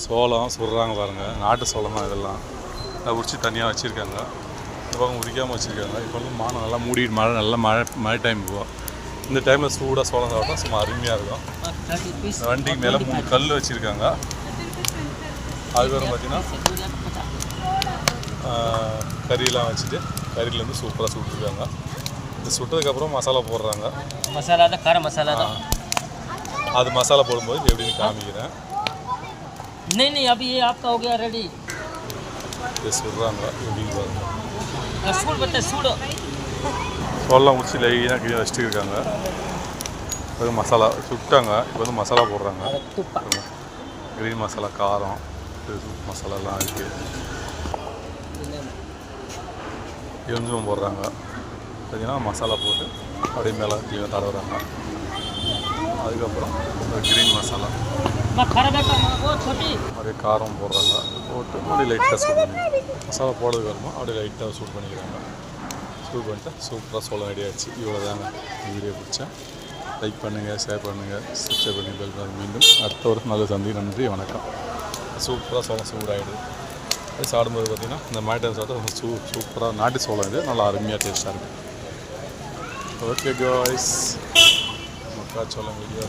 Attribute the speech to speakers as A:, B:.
A: சோளம் சுடுறாங்க பாருங்கள் நாட்டு சோளம் தான் இதெல்லாம். நல்லா உரிச்சு தனியாக வச்சுருக்காங்க. இந்த பக்கம் உரிக்காமல் வச்சுருக்காங்க. இப்போ வந்து மானம் நல்லா மூடி மழை நல்லா மழை மழை டைம் போகும் இந்த டைமில் சூடாக சோளம் சாப்பிட்டா சும்மா அருமையாக இருக்கும். வண்டிக்கு மேலே மூணு கல் வச்சுருக்காங்க. அதுக்கப்புறம் பார்த்திங்கன்னா கறியெல்லாம் வச்சுட்டு கறியிலேருந்து சூப்பராக சுட்டுருக்காங்க. இது சுட்டதுக்கப்புறம் மசாலா போடுறாங்க.
B: மசாலா தான் கார மசாலா தான்.
A: அது மசாலா போடும்போது எப்படின்னு காமிக்கிறேன்.
B: नहीं नहीं अभी ये आपका हो गया रेडी சூடு பத்த சூடு
A: சோளம் முடிச்சு லைனாக கிளீன் வச்சுட்டு இருக்காங்க அது மசாலா சுட்டாங்க இப்போ வந்து மசாலா போடுறாங்க க்ரீன் மசாலா காரம் மசாலாலாம் இருக்குது எஞ்சும் போடுறாங்க பார்த்தீங்கன்னா மசாலா போட்டு அப்படியே மேலே தடவுறாங்க அதுக்கப்புறம் க்ரீன் மசாலா மாதிரி காரம் போடுறாங்க. போட்டு மறுபடியும் லைட்டாக சூட் பண்ணி மசாலா போடுறது வேணுமோ? அப்படியே லைட்டாக சூட் பண்ணிக்கிறாங்க. சூட் பண்ணிட்டு சூப்பராக சொல்ல ரெடியாகிடுச்சு இவ்வளோ தாங்க வீடியோ பிடிச்சேன். லைக் பண்ணுங்கள் ஷேர் பண்ணுங்கள் சப்ஸ்கிரைப் பண்ணி பெல் பண்ணி மீண்டும். அடுத்த ஒரு நல்ல சந்தி நன்றி வணக்கம். சூப்பராக சோளம் சூடாகிடுது அது சாப்பிடும்போது பார்த்திங்கன்னா இந்த மாட்டை மேட்டர் ரொம்ப சூ சூப்பராக நாட்டு சோளம் இது. நல்லா அருமையாக டேஸ்ட்டாக இருக்குது ஓகே காய்ஸ் மக்காச்சோளம் வீடியோ